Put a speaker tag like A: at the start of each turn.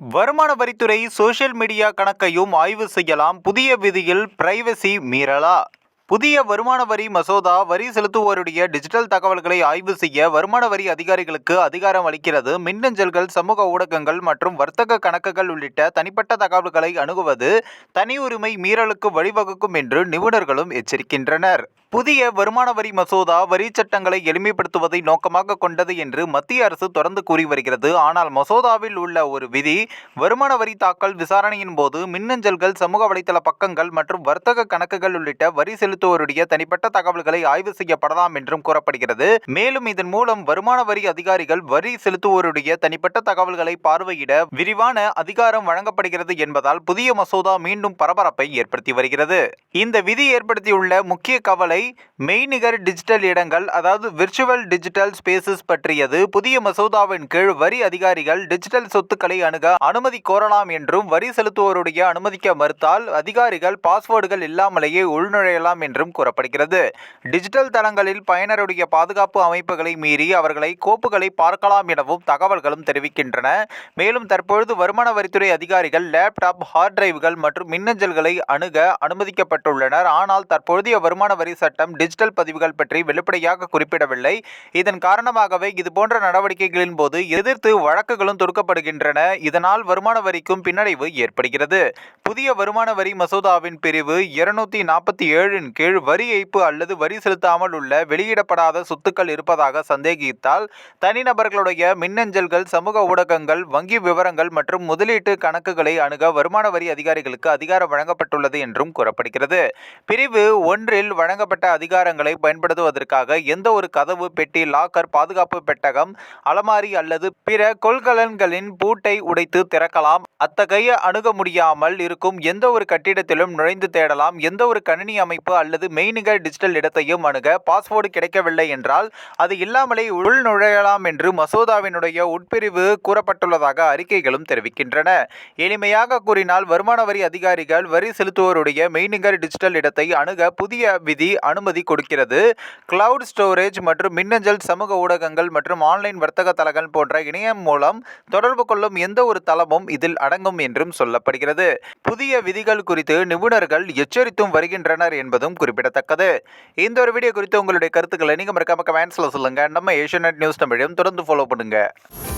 A: வருமான வரித்துறை social media கணக்கையும் ஆய்வு செய்யலாம். புதிய விதியில் பிரைவசி மீறலா? புதிய வருமான வரி மசோதா வரி செலுத்துவோருடைய டிஜிட்டல் தகவல்களை ஆய்வு செய்ய வருமான வரி அதிகாரிகளுக்கு அதிகாரம் அளிக்கிறது. மின்னஞ்சல்கள் சமூக ஊடகங்கள் மற்றும் வர்த்தக கணக்குகள் உள்ளிட்ட தனிப்பட்ட தகவல்களை அணுகுவது தனி உரிமை மீறலுக்கு வழிவகுக்கும் என்று நிபுணர்களும் எச்சரிக்கின்றனர். புதிய வருமான வரி மசோதா வரி சட்டங்களை எளிமைப்படுத்துவதை நோக்கமாக கொண்டது என்று மத்திய அரசு தொடர்ந்து கூறி வருகிறது. ஆனால் மசோதாவில் உள்ள ஒரு விதி வருமான வரி தாக்கல் விசாரணையின் போது மின்னஞ்சல்கள் சமூக வலைதள பக்கங்கள் மற்றும் வர்த்தக கணக்குகள் உள்ளிட்ட வரி செலுத்துவோருடைய தனிப்பட்ட தகவல்களை ஆய்வு செய்யப்படலாம் என்றும் கூறப்படுகிறது. மேலும் இதன் மூலம் வருமான வரி அதிகாரிகள் வரி செலுத்துவோருடைய தனிப்பட்ட தகவல்களை பார்வையிட விரிவான அதிகாரம் வழங்கப்படுகிறது என்பதால் புதிய மசோதா மீண்டும் பரபரப்பை ஏற்படுத்தி வருகிறது. இந்த விதி ஏற்படுத்தியுள்ள முக்கிய கவலை மெய்நிகர் டிஜிட்டல் இடங்கள் அதாவது விர்ச்சுவல் டிஜிட்டல் ஸ்பேசஸ் பற்றியது புதிய மசோதாவின் கீழ் வரி அதிகாரிகள் டிஜிட்டல் சொத்துக்களை அணுக அனுமதி கோரலாம் என்றும் வரி செலுத்துவோருடைய அனுமதிக்க மறுத்தால் அதிகாரிகள் பாஸ்வேர்டுகள் இல்லாமலேயே உள்நுழையலாம் என்றும் கூறப்படுகிறது. டிஜிட்டல் தளங்களில் பயனருடைய பாதுகாப்பு அமைப்புகளை மீறி அவர்களை கோப்புகளை பார்க்கலாம் எனவும் தகவல்களும் தெரிவிக்கின்றன. மேலும் தற்பொழுது வருமான வரித்துறை அதிகாரிகள் லேப்டாப் ஹார்ட் டிரைவ்கள் மற்றும் மின்னஞ்சல்களை அணுக அனுமதிக்கப்பட்டுள்ளனர். ஆனால் தற்போதைய வருமான வரி சட்டம் டிஜிட்டல் பதிவுகள் பற்றி வெளிப்படையாக குறிப்பிடவில்லை. இதன் காரணமாகவே இதுபோன்ற நடவடிக்கைகளின் போது எதிர்த்து வழக்குகளும் தொடுக்கப்படுகின்றன. இதனால் வருமான வரிக்கும் பின்னடைவு ஏற்படுகிறது. புதிய வருமான வரி மசோதாவின் பிரிவு இருநூத்தி நாற்பத்தி ஏழின் கீழ் வரி ஏய்ப்பு அல்லது வரி செலுத்தாமல் உள்ள வெளியிடப்படாத சொத்துக்கள் இருப்பதாக சந்தேகித்தால் தனிநபர்களுடைய மின்னஞ்சல்கள் சமூக ஊடகங்கள் வங்கி விவரங்கள் மற்றும் முதலீட்டு கணக்குகளை அணுக வருமான வரி அதிகாரிகளுக்கு அதிகாரம் வழங்கப்பட்டுள்ளது என்றும் கூறப்படுகிறது. பிரிவு ஒன்றில் வழங்கப்பட்ட அதிகாரங்களை பயன்படுத்துவதற்காக எந்த ஒரு கதவு பெட்டி லாக்கர் பாதுகாப்பு பெட்டகம் அலமாரி அல்லது பிற கொள்கலன்களின் பூட்டை உடைத்து திறக்கலாம். அத்தகைய அணுக முடியாமல் இருக்கும் எந்த ஒரு கட்டிடத்திலும் நுழைந்து தேடலாம். எந்த ஒரு கணினி அமைப்பு அல்லது மெய்நிகர் டிஜிட்டல் இடத்தையும் அணுக பாஸ்வேர்டு கிடைக்கவில்லை என்றால் அது இல்லாமலே உள் நுழையலாம் என்று மசோதாவினுடைய உட்பிரிவு கூறப்பட்டுள்ளதாக அறிக்கைகளும் தெரிவிக்கின்றன. எளிமையாக கூறினால் வருமான வரி அதிகாரிகள் வரி செலுத்துவோருடைய மெய்நிகர் டிஜிட்டல் இடத்தை அணுக புதிய விதி அனுமதி கொடுக்கிறது. கிளவுட் ஸ்டோரேஜ் மற்றும் மின்னஞ்சல் சமூக ஊடகங்கள் மற்றும் ஆன்லைன் வர்த்தக தளங்கள் போன்ற இணையம் மூலம் தொடர்பு கொள்ளும் எந்த ஒரு தளமும் இதில் அடங்கும் என்றும் சொல்லப்படுகிறது. புதிய விதிகள் குறித்து நிபுணர்கள் எச்சரித்தும் வருகின்றனர் என்பதும் குறிப்பிடத்தக்கது. இந்த ஒரு வீடியோ குறித்து உங்களுடைய கருத்துக்களை நீங்கள் மறக்காம கமெண்ட்ஸில் சொல்லுங்கள் நம்ம ஏஷியநெட் நியூஸ் தமிழையும் தொடர்ந்து ஃபாலோ பண்ணுங்கள்